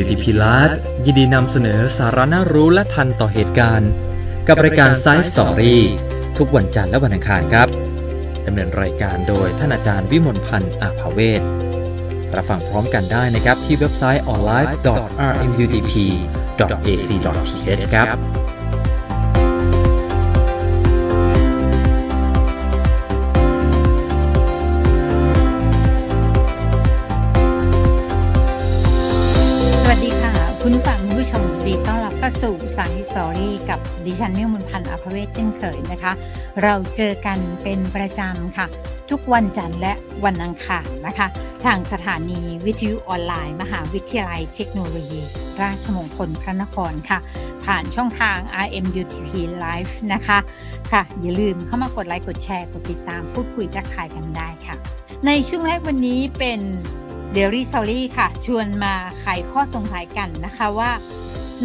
IMUTP Live ยินดีนำเสนอสาระน่ารู้และทันต่อเหตุการณ์ กับรายการ Science Story ทุกวันจันทร์และวันอังคารครับดำเนินรายการโดยท่านอาจารย์วิมลพันธ์อาภาเวศรับฟังพร้อมกันได้นะครับที่เว็บไซต์ online.rmutp.ac.th ครับ สู่สายสอรี่กับดิฉันมิวมนพันธ์อภเวศเช่นเคยนะคะ เราเจอกันเป็นประจำค่ะ ทุกวันจันทร์และวันอังคารนะคะ ทางสถานีวิทยุออนไลน์ มหาวิทยาลัยเทคโนโลยี ราชมงคลพระนครค่ะ ผ่านช่องทาง RMUTP Live นะคะค่ะ อย่าลืมเข้ามากดไลค์กดแชร์กดติดตามพูดคุยทักทายกันได้ค่ะ ในช่วงแรกวันนี้เป็นเดลี่ซอรี่ค่ะ ชวนมาไขข้อสงสัยกันนะคะว่า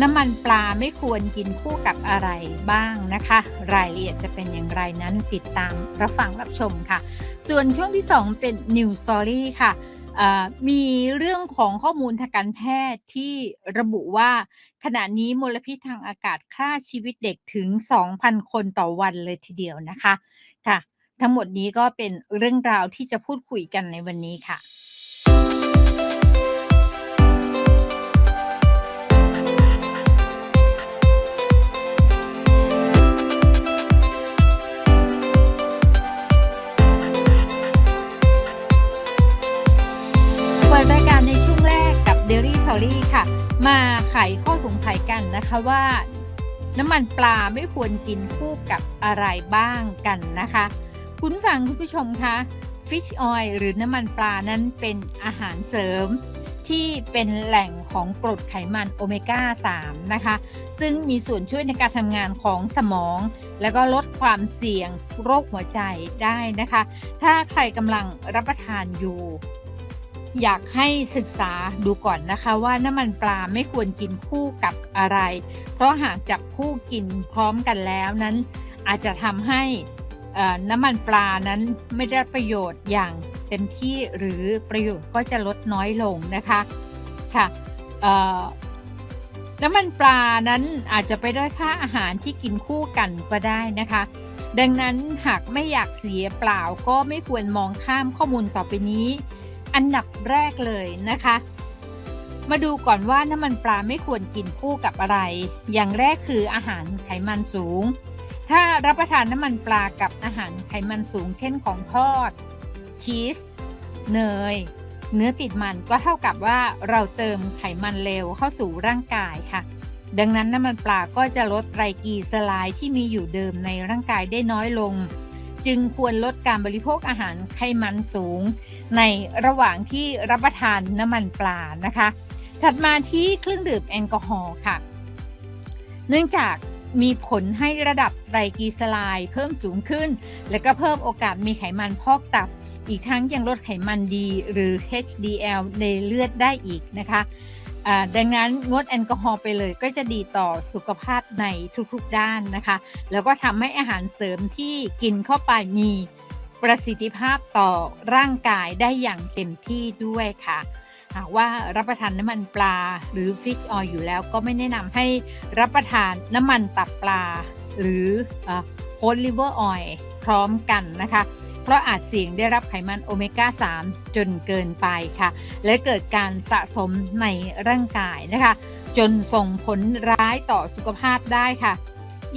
น้ำมันปลาไม่ควรกินคู่กับอะไรบ้างนะคะ รายละเอียดจะเป็นอย่างไรนั้นติดตามรับฟังรับชมค่ะ ส่วนช่วงที่ 2 เป็น New Story ค่ะเอ่อมีเรื่องของข้อมูลทางการแพทย์ที่ระบุว่า ขณะนี้มลพิษทางอากาศฆ่าชีวิตเด็กถึง 2,000 คนต่อวันเลยทีเดียวนะคะค่ะ ทั้งหมดนี้ก็เป็นเรื่องราวที่จะพูดคุยกันในวันนี้ค่ะ ไขข้อสงสัยกันนะคะว่า น้ำมันปลาไม่ควรกินคู่กับอะไรบ้างกันนะคะ คุณฟังคุณผู้ชมคะ Fish Oil หรือน้ำมันปลานั้นเป็นอาหารเสริม ที่เป็นแหล่งของกรดไขมันโอเมก้า 3 นะคะ ซึ่งมีส่วนช่วยในการทำงานของสมอง แล้วก็ลดความเสี่ยงโรคหัวใจได้นะคะ ถ้าใครกำลังรับประทานอยู่ อยากให้ศึกษาดูก่อนนะคะว่าน้ำมันปลาไม่ควรกินคู่กับอะไร เพราะหากจับคู่กินพร้อมกันแล้วนั้นอาจจะทำให้น้ำมันปลานั้นไม่ได้ประโยชน์อย่างเต็มที่หรือประโยชน์ก็จะลดน้อยลงนะคะค่ะน้ำมันปลานั้นอาจจะไปด้อยค่าอาหารที่กินคู่กันก็ได้นะคะ ดังนั้นหากไม่อยากเสียเปล่าก็ไม่ควรมองข้ามข้อมูลต่อไปนี้ อันดับแรกเลยนะคะ มาดูก่อนว่าน้ำมันปลาไม่ควรกินคู่กับอะไร อย่างแรกคืออาหารไขมันสูง ถ้ารับประทานน้ำมันปลากับอาหารไขมันสูง เช่นของทอด ชีส เนย เนื้อติดมันก็เท่ากับว่าเราเติมไขมันเลวเข้าสู่ร่างกายค่ะดังนั้นน้ำมันปลาก็จะลดไตรกลีเซอไรด์ที่มีอยู่เดิมในร่างกายได้น้อยลง จึงควรลดการบริโภคอาหารไขมันสูง ในระหว่างที่รับประทานน้ำมันปลานะคะ ถัดมาที่เครื่องดื่มแอลกอฮอล์ค่ะ เนื่องจากมีผลให้ระดับไตรกลีเซอไรด์เพิ่มสูงขึ้น และก็เพิ่มโอกาสมีไขมันพอกตับ อีกทั้งยังลดไขมันดีหรือ HDL ในเลือดได้อีกนะคะ ดังนั้นงดแอลกอฮอล์ไปเลยก็จะดีต่อสุขภาพในทุกๆด้านนะคะ แล้วก็ทำให้อาหารเสริมที่กินเข้าไปมีประสิทธิภาพต่อร่างกายได้อย่างเต็มที่ด้วยค่ะหากว่ารับประทานน้ำมันปลาหรือฟิชออยอยู่แล้วก็ไม่แนะนำให้รับประทานน้ำมันตับปลา หรือโคลลิเวอร์ออยพร้อมกันนะคะ เพราะอาจเสี่ยงได้รับไขมันโอเมก้า 3 จนเกินไปค่ะ และเกิดการสะสมในร่างกายนะคะ จนส่งผลร้ายต่อสุขภาพได้ค่ะ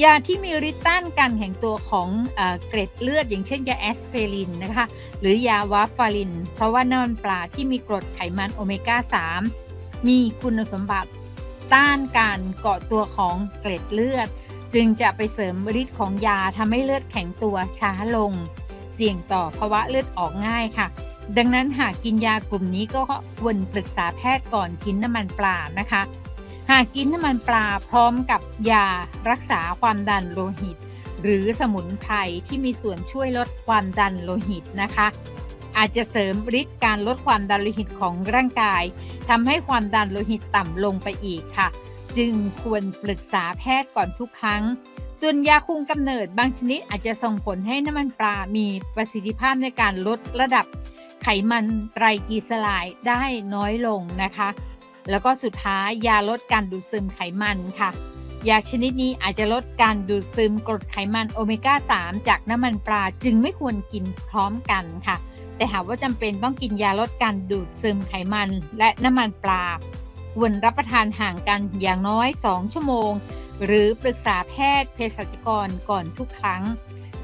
ยาที่มีฤทธิ์ต้านการแข็งตัวของเอเกร็ดเลือด อย่างเช่นยาแอสไพรินนะคะหรือยาวาฟาริน เพราะว่าน้ำมันปลาที่มีกรดไขมันโอเมก้า 3 มีคุณสมบัติต้านการเกาะตัวของเกล็ดเลือด จึงจะไปเสริมฤทธิ์ของยาทำให้เลือดแข็งตัวช้าลง เสี่ยงต่อภาวะเลือดออกง่ายค่ะ ดังนั้นหากกินยากลุ่มนี้ก็ควรปรึกษาแพทย์ก่อนกินน้ำมันปลานะคะ หากกินน้ำมันปลาพร้อมกับยารักษาความดันโลหิต หรือสมุนไพรที่มีส่วนช่วยลดความดันโลหิตนะคะอาจจะเสริมฤทธิ์การลดความดันโลหิตของร่างกายทำให้ความดันโลหิตต่ำลงไปอีกค่ะ จึงควรปรึกษาแพทย์ก่อนทุกครั้ง ส่วนยาคุมกำเนิดบางชนิดอาจจะส่งผลให้น้ำมันปลา มีประสิทธิภาพในการลดระดับไขมันไตรกลีเซอไรด์ได้น้อยลงนะคะ แล้วก็สุดท้ายยาลดการดูดซึมไขมันค่ะ ยาชนิดนี้อาจจะลดการดูดซึมกรดไขมันโอเมก้า 3 จากน้ำมันปลาจึงไม่ควรกินพร้อมกันค่ะ แต่หากว่าจำเป็นต้องกินยาลดการดูดซึมไขมันและน้ำมันปลาควรรับประทานห่างกันอย่างน้อย 2 ชั่วโมง หรือปรึกษาแพทย์เภสัชกรก่อนทุกครั้ง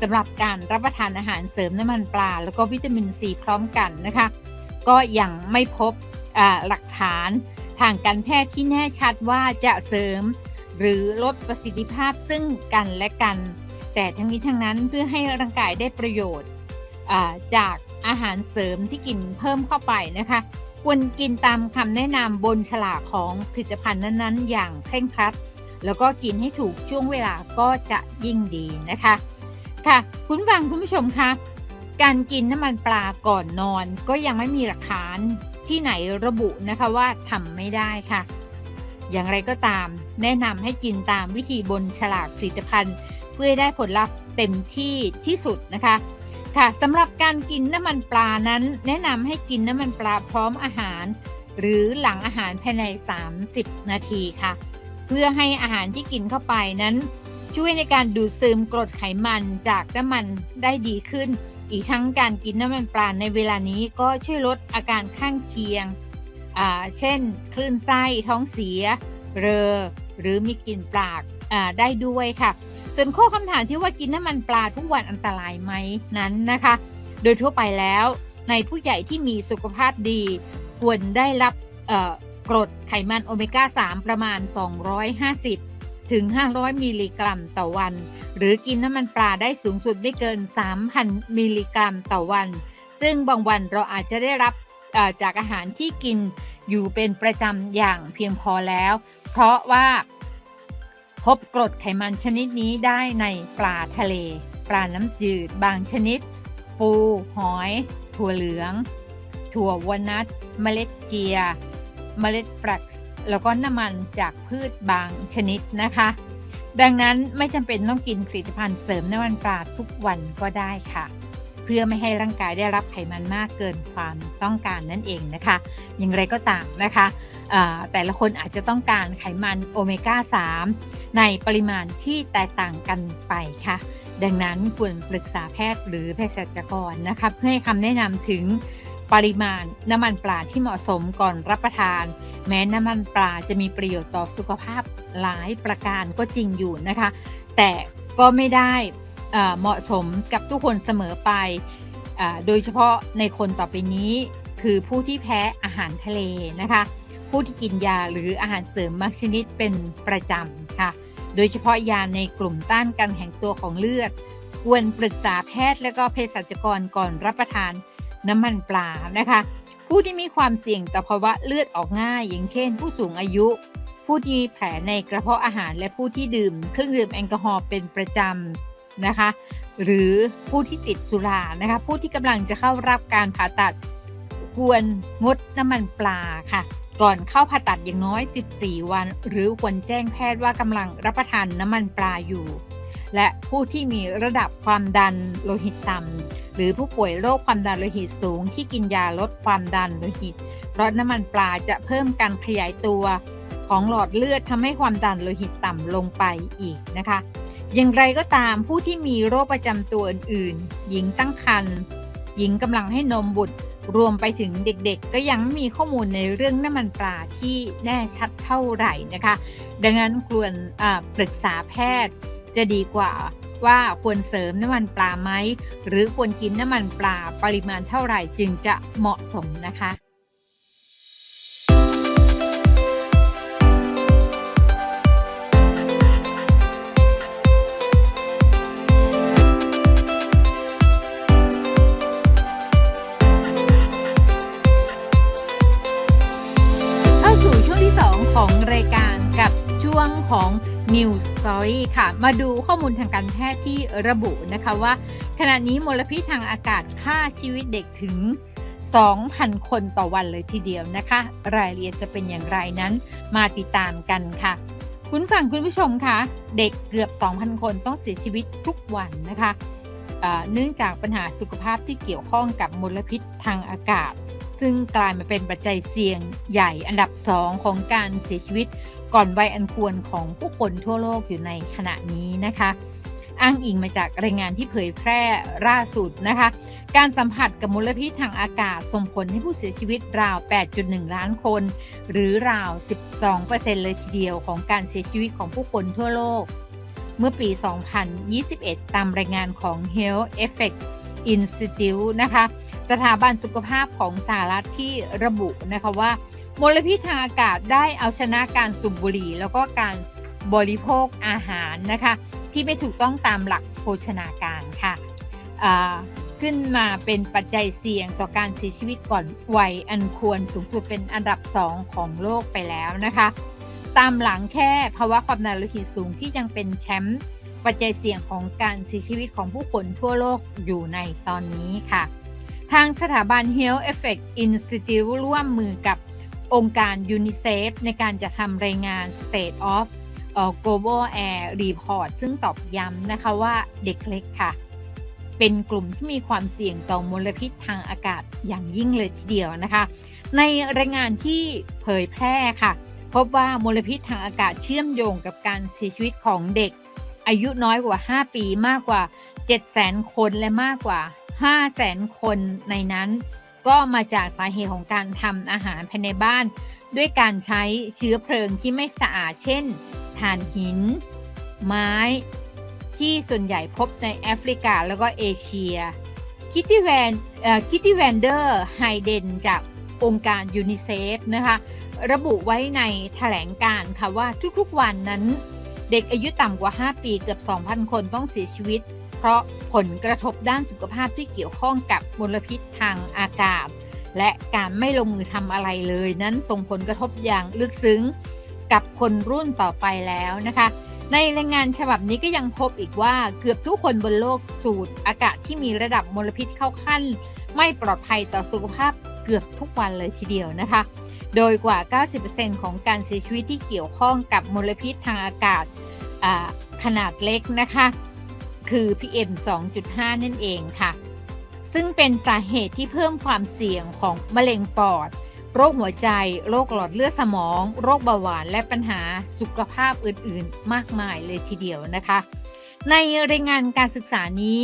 สำหรับการรับประทานอาหารเสริมน้ำมันปลา แล้วก็วิตามินซีพร้อมกันนะคะ ก็ยังไม่พบหลักฐานทางการแพทย์ที่แน่ชัดว่าจะเสริม หรือลดประสิทธิภาพซึ่งกันและกัน แต่ทั้งนี้ทั้งนั้นเพื่อให้ร่างกายได้ประโยชน์จากอาหารเสริมที่กินเพิ่มเข้าไปนะคะ ควรกินตามคำแนะนำบนฉลากของผลิตภัณฑ์นั้นๆ อย่างเคร่งครัด แล้วก็กินให้ถูกช่วงเวลาก็จะยิ่งดีนะคะ ค่ะ คุณฟังคุณผู้ชมคะการกินน้ำมันปลาก่อนนอนก็ยังไม่มีหลักฐานที่ไหนระบุนะคะว่าทำไม่ได้ค่ะ อย่างไรก็ตาม แนะนำให้กินตามวิธีบนฉลากผลิตภัณฑ์ เพื่อได้ผลลัพธ์เต็มที่ที่สุดนะคะ ค่ะสำหรับการกินน้ำมันปลานั้น แนะนำให้กินน้ำมันปลาพร้อมอาหาร หรือหลังอาหารภายใน 30 นาทีค่ะ เพื่อให้อาหารที่กินเข้าไปนั้น ช่วยในการดูดซึมกรดไขมันจากน้ำมันได้ดีขึ้น อีกทั้งการกินน้ำมันปลาในเวลานี้ก็ช่วยลดอาการข้างเคียงอ่าเช่น คลื่นไส้ท้องเสีย เรอ หรือมีกลิ่นปากอ่าได้ด้วยค่ะ ส่วนข้อคำถามที่ว่ากินน้ำมันปลาทุกวันอันตรายไหมนั้นนะคะ โดยทั่วไปแล้วในผู้ใหญ่ที่มีสุขภาพดี ควรได้รับ กรดไขมันโอเมก้า 3 ประมาณ 250 ถึง 500 มิลลิกรัมต่อวัน หรือกินน้ำมันปลาได้สูงสุดไม่เกิน 3,000 มิลลิกรัมต่อวัน ซึ่งบางวันเราอาจจะได้รับจากอาหารที่กินอยู่เป็นประจำอย่างเพียงพอแล้ว เพราะว่าพบกรดไขมันชนิดนี้ได้ในปลาทะเล ปลาน้ำจืดบางชนิด ปู หอย ถั่วเหลือง ถั่ววนัทเมล็ดเจีย เมล็ดแฟลกซ์แล้วก็น้ำมันจากพืชบางชนิดนะคะ ดังนั้นไม่จำเป็นต้องกินผลิตภัณฑ์เสริมน้ำมันปลาทุกวันก็ได้ค่ะ เพื่อไม่ให้ร่างกายได้รับไขมันมากเกินความต้องการนั่นเองนะคะ อย่างไรก็ตามนะคะแต่ละคนอาจจะต้องการไขมันโอเมก้า 3 ในปริมาณที่แตกต่างกันไปค่ะ ดังนั้นควรปรึกษาแพทย์หรือเภสัชกรนะคะ เพื่อให้คำแนะนำถึง ปริมาณน้ำมันปลาที่เหมาะสมก่อนรับประทาน แม้น้ำมันปลาจะมีประโยชน์ต่อสุขภาพหลายประการก็จริงอยู่นะคะ แต่ก็ไม่ได้เหมาะสมกับทุกคนเสมอไปอโดยเฉพาะในคนต่อไปนี้คือผู้ที่แพ้อาหารทะเลนะคะ ผู้ที่กินยาหรืออาหารเสริมบางชนิดเป็นประจำค่ะ โดยเฉพาะยาในกลุ่มต้านการแข็งตัวของเลือดควรปรึกษาแพทย์และก็เภสัชกรก่อนรับประทาน น้ำมันปลานะคะ ผู้ที่มีความเสี่ยงต่อภาวะเลือดออกง่าย อย่างเช่น ผู้สูงอายุ ผู้ที่มีแผลในกระเพาะอาหารและผู้ที่ดื่ม เครื่องดื่มแอลกอฮอล์เป็นประจำนะคะ หรือผู้ที่ติดสุรานะคะ ผู้ที่กำลังจะเข้ารับการผ่าตัด ควรงดน้ำมันปลาค่ะก่อนเข้าผ่าตัดอย่างน้อย 14 วัน หรือควรแจ้งแพทย์ว่ากำลังรับประทานน้ำมันปลาอยู่ และผู้ที่มีระดับความดันโลหิตต่ำ หรือผู้ป่วยโรคความดันโลหิตสูง ที่กินยาลดความดันโลหิตเพราะน้ำมันปลาจะเพิ่มการขยายตัวของหลอดเลือดทำให้ความดันโลหิตต่ำลงไปอีกนะคะ อย่างไรก็ตามผู้ที่มีโรคประจำตัวอื่นๆ หญิงตั้งครรภ์หญิงกำลังให้นมบุตร รวมไปถึงเด็กๆ ก็ยังไม่มีข้อมูลในเรื่องน้ำมันปลาที่แน่ชัดเท่าไหร่นะคะ ดังนั้นควรปรึกษาแพทย์ จะดีกว่าว่าควรเสริมน้ำมันปลาไหมหรือควรกินน้ำมันปลาปริมาณเท่าไหร่จึงจะเหมาะสมนะคะเข้าสู่ช่วงที่2ของรายการกับช่วงของ News Story ค่ะ มาดูข้อมูลทางการแพทย์ที่ระบุนะคะว่า ขณะนี้มลพิษทางอากาศฆ่าชีวิตเด็กถึง 2,000 คนต่อวันเลยทีเดียวนะคะ รายละเอียดจะเป็นอย่างไรนั้นมาติดตามกันค่ะ คุณฟังคุณผู้ชมคะเด็กเกือบ 2,000 คนต้องเสียชีวิตทุกวันนะคะเอ่อเนื่องจากปัญหาสุขภาพที่เกี่ยวข้องกับมลพิษทางอากาศ ซึ่งกลายมาเป็นปัจจัยเสี่ยงใหญ่อันดับ 2 ของการเสียชีวิต ก่อนวัยอันควรของผู้คนทั่วโลกอยู่ในขณะนี้นะคะ อ้างอิงมาจากรายงานที่เผยแพร่ล่าสุดนะคะ การสัมผัสกับมลพิษทางอากาศส่งผลให้ผู้เสียชีวิตราว 8.1 ล้านคน หรือราว 12%เลยทีเดียวของการเสียชีวิตของผู้คนทั่วโลก เมื่อปี 2021 ตามรายงานของ Health Effect Institute นะคะ สถาบันสุขภาพของสหรัฐที่ระบุนะคะว่า มลพิษทางอากาศได้เอาชนะการสูบบุหรี่ แล้วก็การบริโภคอาหารนะคะ ที่ไม่ถูกต้องตามหลักโภชนาการค่ะขึ้นมาเป็นปัจจัยเสี่ยงต่อการเสียชีวิตก่อนวัยอันควรสูงสุดเป็นอันดับ2ของโลกไปแล้วนะคะ ตามหลังแค่ภาวะความดันโลหิตสูงที่ยังเป็นแชมป์ปัจจัยเสี่ยงของการเสียชีวิตของผู้คนทั่วโลกอยู่ในตอนนี้ค่ะ ทางสถาบัน Health Effect Institute ร่วมมือกับ องค์การยูนิเซฟในการจะทำรายงาน State of Global Air Report ซึ่งตอบย้ำนะคะว่าเด็กเล็กค่ะ เป็นกลุ่มที่มีความเสี่ยงต่อมลพิษทางอากาศอย่างยิ่งเลยทีเดียวนะคะ ในรายงานที่เผยแพร่ค่ะ พบว่ามลพิษทางอากาศเชื่อมโยงกับการเสียชีวิตของเด็ก อายุน้อยกว่า 5 ปีมากกว่า 700,000 คนและมากกว่า 500,000 คนในนั้น ก็มาจากสาเหตุของการทำอาหารภายในบ้าน ด้วยการใช้เชื้อเพลิงที่ไม่สะอาดเช่นถ่านหิน ไม้ ที่ส่วนใหญ่พบในแอฟริกาแล้วก็เอเชียคิตตี้แวนคิตตี้แวนเดอร์ไฮเดนจากองค์การยูนิเซฟนะคะระบุไว้ในแถลงการ์ค่ะว่าทุกๆวันนั้น เด็กอายุต่ำกว่า 5 ปีเกือบ 2,000 คนต้องเสียชีวิต เพราะผลกระทบด้านสุขภาพที่เกี่ยวข้องกับมลพิษทางอากาศ และการไม่ลงมือทำอะไรเลย นั้นส่งผลกระทบอย่างลึกซึ้งกับคนรุ่นต่อไปแล้วนะคะ ในรายงานฉบับนี้ก็ยังพบอีกว่าเกือบทุกคนบนโลกสูดอากาศที่มีระดับมลพิษเข้าขั้น ไม่ปลอดภัยต่อสุขภาพเกือบทุกวันเลยทีเดียวนะคะ โดยกว่า 90%ของการเสียชีวิตที่เกี่ยวข้องกับมลพิษทางอากาศขนาดเล็กนะคะ คือ PM 2.5 นั่นเองค่ะ ซึ่งเป็นสาเหตุที่เพิ่มความเสี่ยงของมะเร็งปอด โรคหัวใจ โรคหลอดเลือดสมอง โรคเบาหวาน และปัญหาสุขภาพอื่นๆ มากมายเลยทีเดียวนะคะ ในรายงานการศึกษานี้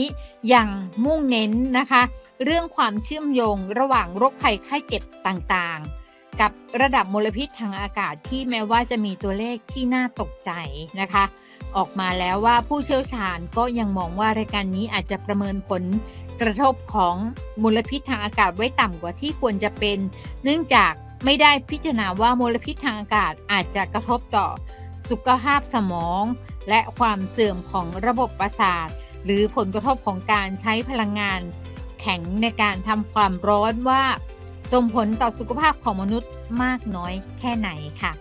ยังมุ่งเน้นนะคะ เรื่องความเชื่อมโยงระหว่างโรคภัยไข้เจ็บต่างๆ กับระดับมลพิษทางอากาศที่แม้ว่าจะมีตัวเลขที่น่าตกใจนะคะ ออกมาแล้วว่าผู้เชี่ยวชาญก็ยังมองว่ารายการนี้อาจจะประเมินผลกระทบของมลพิษทางอากาศไว้ต่ำกว่าที่ควรจะเป็น เนื่องจากไม่ได้พิจารณาว่ามลพิษทางอากาศอาจจะกระทบต่อสุขภาพสมอง และความเสื่อมของระบบประสาท หรือผลกระทบของการใช้พลังงานแข็งในการทำความร้อนว่า ส่งผลต่อสุขภาพของมนุษย์มากน้อยแค่ไหนค่ะ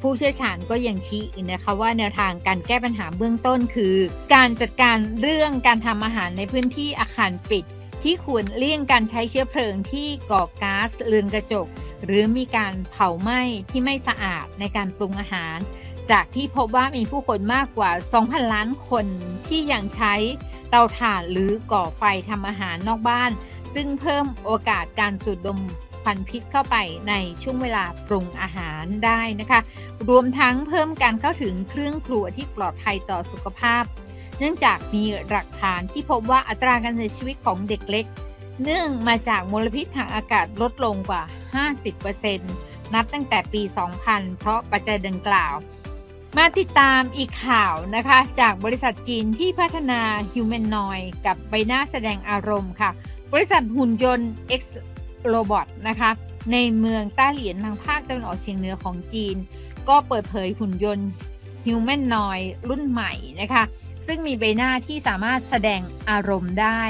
ผู้เชี่ยวชาญก็ยังชี้อีกนะคะว่าแนวทางการแก้ปัญหาเบื้องต้นคือ การจัดการเรื่องการทำอาหารในพื้นที่อาคารปิด ที่ควรเลี่ยงการใช้เชื้อเพลิงที่ก่อก๊าซเรือนกระจก หรือมีการเผาไหม้ที่ไม่สะอาดในการปรุงอาหาร จากที่พบว่ามีผู้คนมากกว่า 2,000 ล้านคนที่ยังใช้เตาถ่านหรือก่อไฟทำอาหารนอกบ้าน ซึ่งเพิ่มโอกาสการสูดดม ควันพิษเข้าไปในช่วงเวลาปรุงอาหารได้นะคะ รวมทั้งเพิ่มการเข้าถึงเครื่องครัวที่ปลอดภัยต่อสุขภาพ เนื่องจากมีหลักฐานที่พบว่าอัตราการเสียชีวิตของเด็กเล็ก เนื่องมาจากมลพิษทางอากาศลดลงกว่า 50%นับตั้งแต่ปี 2000 เพราะปัจจัยดังกล่าว มาติดตามอีกข่าวนะคะ จากบริษัทจีนที่พัฒนา Humanoid กับใบหน้าแสดงอารมณ์ค่ะ บริษัทหุ่นยนต์ X Robot นะคะในเมืองต้าเหลียนทางภาคตะวันออกเฉียงเหนือของจีน ก็เปิดเผยหุ่นยนต์ Humanoid รุ่นใหม่นะคะซึ่งมีใบหน้าที่สามารถแสดงอารมณ์ได้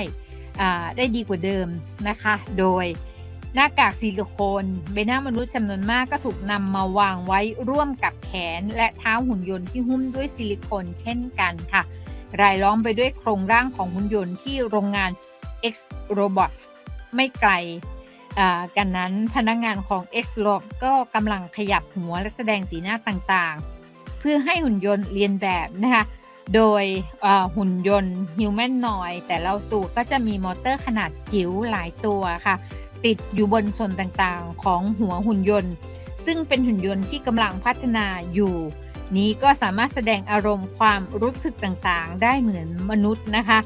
ได้ดีกว่าเดิมนะคะ โดยหน้ากากซิลิโคนใบหน้ามนุษย์จำนวนมากก็ถูกนำมาวางไว้ร่วมกับแขน และเท้าหุ่นยนต์ที่หุ้มด้วยซิลิโคนเช่นกันค่ะ รายล้อมไปด้วยโครงร่างของหุ่นยนต์ที่โรงงาน X Robots ไม่ไกล กันนั้นพนักงานของ X Rob ก็กำลังขยับหัวและแสดงสีหน้าต่างๆ เพื่อให้หุ่นยนต์เรียนแบบนะคะ โดยหุ่นยนต์ Humanoid แต่ละตัวก็จะมีมอเตอร์ขนาดจิ๋วหลายตัวค่ะ ติดอยู่บนส่วนต่างๆของหัวหุ่นยนต์ ซึ่งเป็นหุ่นยนต์ที่กำลังพัฒนาอยู่ นี้ก็สามารถแสดงอารมณ์ความรู้สึกต่างๆ ได้เหมือนมนุษย์นะคะ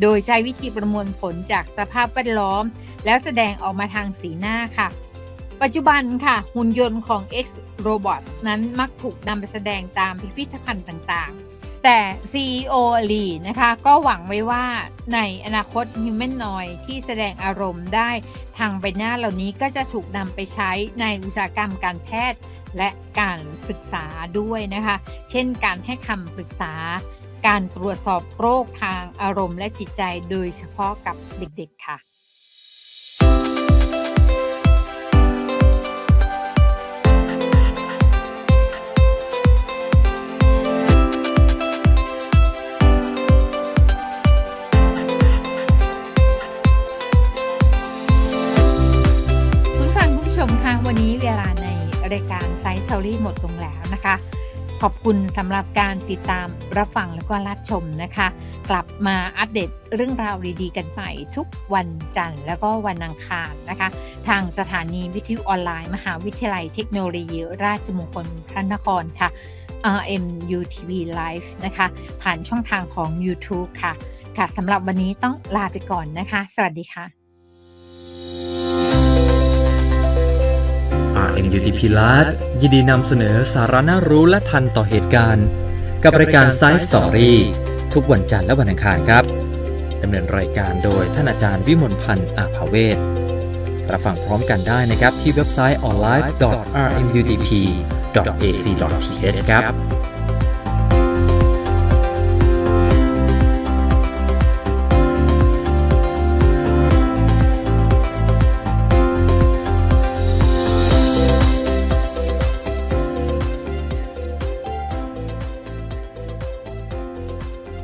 โดยใช้วิธีประมวลผลจากสภาพแวดล้อม แล้วแสดงออกมาทางสีหน้าค่ะ ปัจจุบันค่ะ หุ่นยนต์ของ X Robots นั้นมักถูกนำไปแสดงตามพิพิธภัณฑ์ต่างๆ แต่ CEO ลีนะคะก็หวังไว้ว่าในอนาคต Humanoid ที่แสดงอารมณ์ได้ทางใบหน้าเหล่านี้ก็จะถูกนำไปใช้ในอุตสาหกรรมการแพทย์และการศึกษาด้วยนะคะ เช่นการให้คำปรึกษา การตรวจสอบโรคทางอารมณ์และจิตใจโดยเฉพาะกับเด็กๆค่ะคุณฟังคุณผู้ชมคะวันนี้เวลาในรายการไซส์ s อรี่หมดลงแล้วนะคะ ขอบคุณสำหรับการติดตามรับฟังแล้วก็รับชมนะคะ กลับมาอัปเดตเรื่องราวดีๆกันใหม่ทุกวันจันทร์แล้วก็วันอังคารนะคะ ทางสถานีวิทยุออนไลน์ มหาวิทยาลัยเทคโนโลยีราชมงคลพระนครค่ะ RMUTV Live นะคะ ผ่านช่องทางของ YouTube ค่ะ ค่ะสำหรับวันนี้ต้องลาไปก่อนนะคะ สวัสดีค่ะ RMUTP Live ยินดีนำเสนอสาระน่ารู้และทันต่อเหตุการณ์ กับรายการ Science Story ทุกวันจันทร์และวันอังคารครับดำเนินรายการโดยท่านอาจารย์วิมลพันธ์อาภาเวศรับฟังพร้อมกันได้นะครับที่เว็บไซต์ online.rmutp.ac.th ครับ